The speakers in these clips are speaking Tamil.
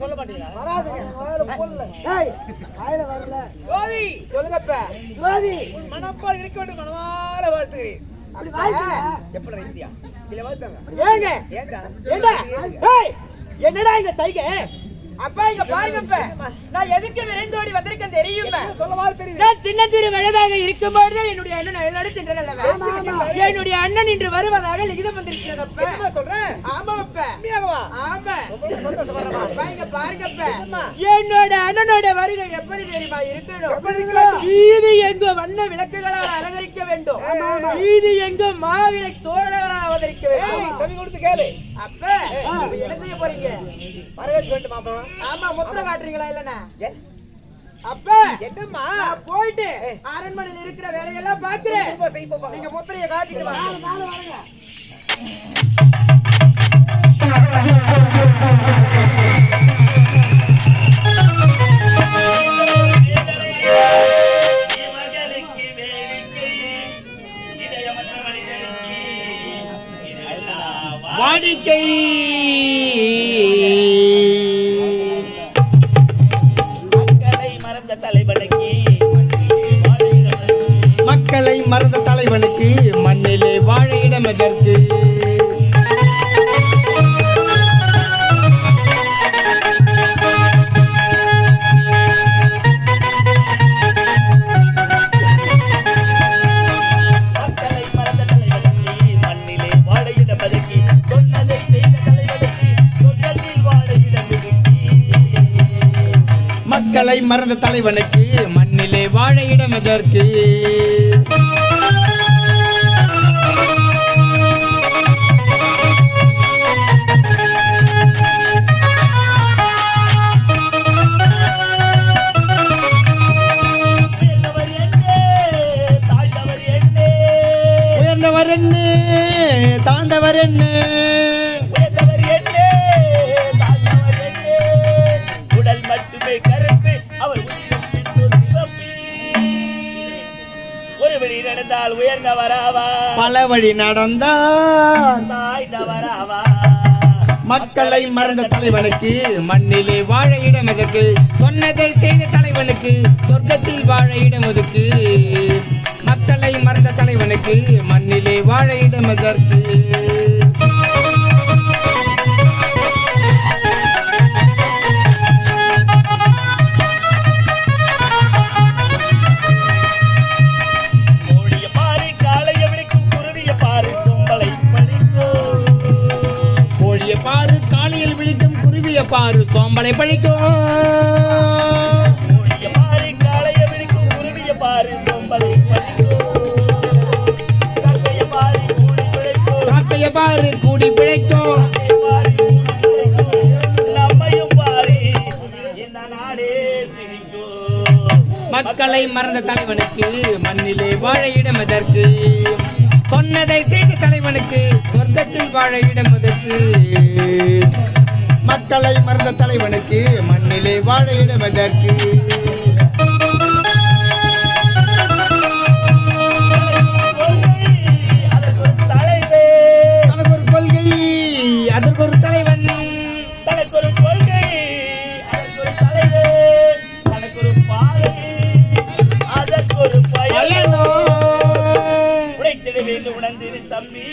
சொல்ல மாட்டீங்களா? வராதுங்க, வாயில போடல. ஏய், வாயில வரல. ஜோதி சொல்லுங்கப்ப. ஜோதி, மனப்பால் இருக்க வேண்டும் மனமார வாழ்த்துகிறேன். அப்படி. எப்படி இந்தியா? இல்ல வாழ்த்தாங்க. ஏங்க? ஏண்டா? என்னடா இங்க சைகை? அப்பா இங்க பாருங்கப்ப நான் எதுக்கு விரைந்தோடி வந்திருக்கேன் தெரியுமா? நான் சின்ன சிறு வயதாக இருக்கும்போது என்னுடைய அண்ணன் அயலோடு சென்றதல்லவா என்னுடைய அண்ணன் இன்று வருவதாக லிகிதம் வந்திருக்கிறதப்ப சொல்றேன் ஆமா அப்ப. ஆமா. அப்பா இங்க பாருங்கப்ப என்னோட அண்ணனோட வருகை எப்படி தெரியுமா இருக்கணும்? வீதி எங்கு வண்ண விளக்குகளால் அலங்கரிக்க வேண்டும்? வீதி எங்கு மாவிலை தோரணங்களால் அவதரிக்க வேண்டும்? அப்ப என்ன செய்ய போறீங்க? வரவேற்க வேண்டும் மாமா. ஆமா முத்திர காட்டுறீங்களா இல்லனா அப்ப என்னம்மா? போயிட்டு அரண்மனையில் இருக்கிற வேலையெல்லாம் பாக்குறேன் நீங்க முத்திரைய காட்டிட்டு வாங்க. வேடிக்கை. மறந்த தலைவனுக்கு மண்ணிலே வாழ இடம் எதற்கு மக்களை மறந்த தலைவனுக்கு மண்ணிலே வாழ இடம் எதற்கு? உயர்ந்தவர் என்னே, தாண்டவர் என்னே. உடல் மட்டுமே கருப்பு அவர். ஒரு வழி நடந்தால் உயர்ந்தவராவா பல வழி நடந்தார். தாய்ந்தவராவா மக்களை மறந்த தலைவனுக்கு மண்ணிலே வாழ இடம் எதற்கு சொன்னதை செய்த தலைவனுக்கு சொர்க்கத்தில் வாழ இடம் ஒதுக்கு மக்களை மறந்த தலைவனுக்கு மண்ணிலே வாழ இடம் எதற்கு பிழைக்கும். நம்மையும் பாரு இந்த நாடே சிரிக்கும். மக்களை மறந்த தலைவனுக்கு மண்ணிலே வாழ இடம் எதற்கு? சொன்னதை செய்த தலைவனுக்கு சொர்க்கத்தில் வாழ இடம் எதற்கு? மக்களை மறந்த தலைவனுக்கு மண்ணிலே வாழ பயனோ உடைத்திட வேண்டும் உணர்ந்திரு தம்பி.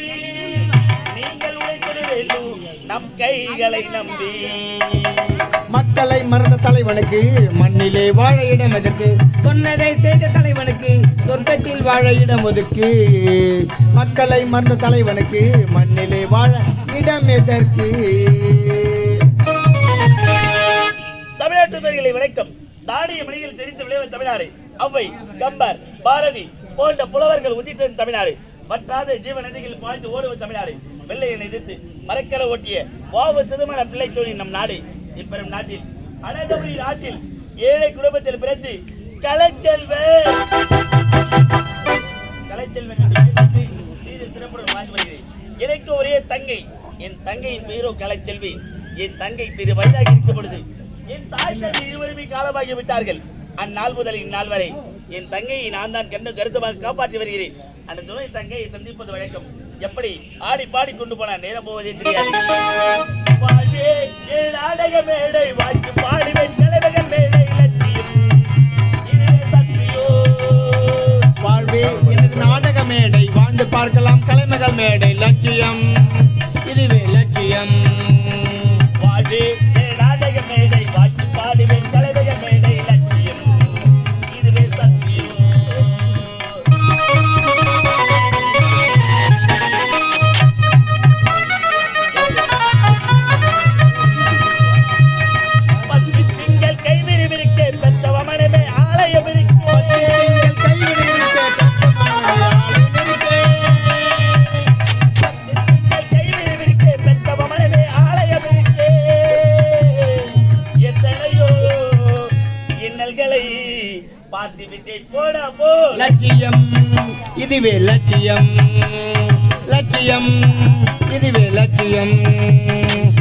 நீங்கள் உடைத்திட வேண்டும் நம் கைகளை நம்பி. மக்களை மறந்த தலைவனுக்கு மண்ணிலே வாழ இடம் எதற்கு? சொன்னதை செய்த தலைவனுக்கு சொர்க்கத்தில் வாழ இடம் ஒதுக்கு. மக்களை மறந்த தலைவனுக்கு மண்ணிலே வாழ இடம் எதற்கு? தமிழ்நாட்டு வணக்கம் தானிய மொழியில் தெரிந்து விளைவு தமிழ்நாடு. அவ்வை கம்பர் பாரதி போன்ற புலவர்கள் உதித்த தமிழ்நாடு. வற்றாத ஜீவ நதிகள் பாய்ந்து ஓடுவது தமிழ்நாடு. வெள்ளையனை எதிர்த்து மரக்கரை ஓட்டிய வாவு திருமண பிள்ளை தோழி நம் நாடு. இப்பெரும் நாட்டில் அனந்தபுரி நாட்டில் ஏழை குடும்பத்தில் பிறந்து கலைச்செல்வன் கலைச்செல்வன் வாழ்ந்து வருகிறேன். எனக்கு ஒரே தங்கை. என் தங்கையின் பெயரோ கலைச்செல்வி. என் தங்கை திரு வயதாக இருக்கும் பொழுது என் தாய் தந்தை இருவருமே காலமாகி விட்டார்கள். அந்நாள் முதல் இந்நாள் வரை என் தங்கையை நான் தான் கண்ணு கருத்துமாக காப்பாற்றி வருகிறேன். அந்த துணை தங்கையை சந்திப்பது வழக்கம். எப்படி? ஆடி பாடி கொண்டு போனால் நேரம் போவதே தெரியாது. வாழ்வே என் நாடக மேடை வாய்த்து பாடுவேன் தலைவகன் மேடை லட்சியம் இதுவே வாழ்வே எனது நாடக மேடை. வாழ்ந்து பார்க்கலாம் கலைமகள் மேடை லட்சியம் இதுவே லட்சியம் லட்சியம் இதுவே லட்சியம். லட்சியம் இதுவே லட்சியம்.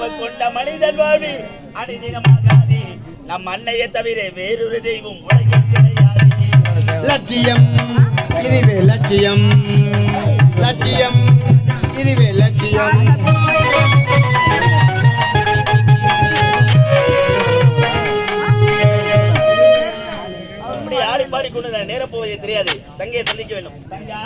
ஆணவ கொண்ட மனிதன் வாழ்வு. அணிதினமாகாது நம் அன்னையை தவிர வேறொரு தெய்வம் உலகில் கிடையாது. லட்சியம் இதுவே லட்சியம். லட்சியம் இதுவே லட்சியம். அப்படி ஆடி பாடி கொண்டு நேரம் போவதே தெரியாது. தங்கையை சந்திக்க வேண்டும். தங்கா!